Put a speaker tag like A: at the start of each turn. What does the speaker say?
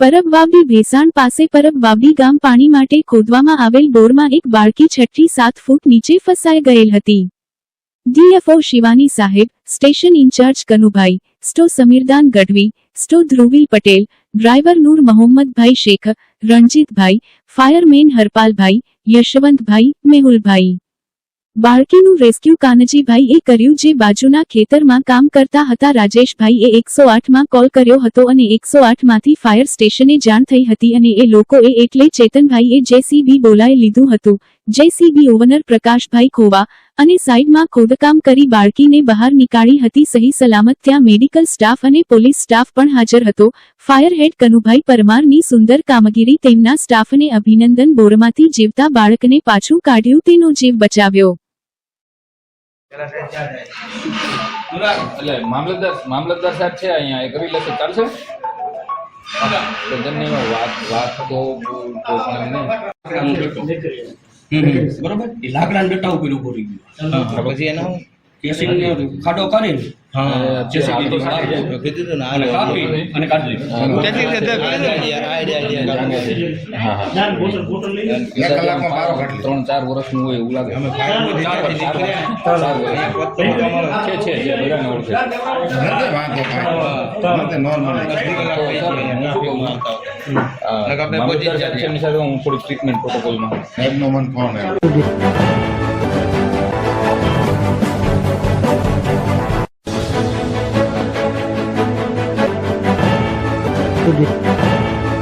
A: પરબવાવડી ભેસાણ પાસે પરબવાવડી ગામ પાણી માટે ખોદવામાં આવેલ બોરમાં એક બાળકી છઠ્ઠી સાત ફૂટ નીચે ફસાઈ ગયેલ હતી. ડીએફઓ શિવાની સાહેબ, સ્ટેશન ઇન્ચાર્જ કનુભાઈ, સ્ટો સમીરદાન ગઢવી, સ્ટો ધ્રુવીલ પટેલ, ડ્રાઈવર નૂર મોહમ્મદભાઈ શેખ, રણજીતભાઈ, ફાયરમેન હરપાલભાઈ યશવંતભાઈ, મેહુલભાઈ. બાળકીનું રેસ્ક્યુ એ કર્યું જે બાજુના ખેતરમાં કામ કરતા હતા. રાજેશભાઈએ એકસો આઠમાં કોલ કર્યો હતો અને એકસો આઠમાંથી ફાયર સ્ટેશને જાણ થઈ હતી અને એ લોકોએ એટલે ચેતનભાઈએ જેસીબી બોલાવી લીધું હતું. જેસીબી ઓવનર પ્રકાશભાઈ ખોવા અને સાઇડમાં ખોદકામ કરી બાળકીને બહાર નીકાળી હતી સહી સલામત. ત્યાં મેડિકલ સ્ટાફ અને પોલીસ સ્ટાફ પણ હાજર હતો. ફાયર હેડ કનુભાઈ પરમારની સુંદર કામગીરી તેમના સ્ટાફને અભિનંદન. બોરમાંથી જીવતા બાળકને પાછું કાઢ્યું, તેનો જીવ બચાવ્યો.
B: મામલતદાર વાત વાત તો.
C: બરોબર? એ લાકડા બેટા ઉપર ઊભો રહી ગયો.
B: પછી એનો
C: કેસિંગ ખાડો કરીને
B: ને. ત્રણ ચાર વર્ષનું હોય એવું લાગે વર્ષ. છે છે છે બધાને ઓળખે હું થોડીક ટ્રીટમેન્ટ પ્રોટોકોલમાં
D: 对不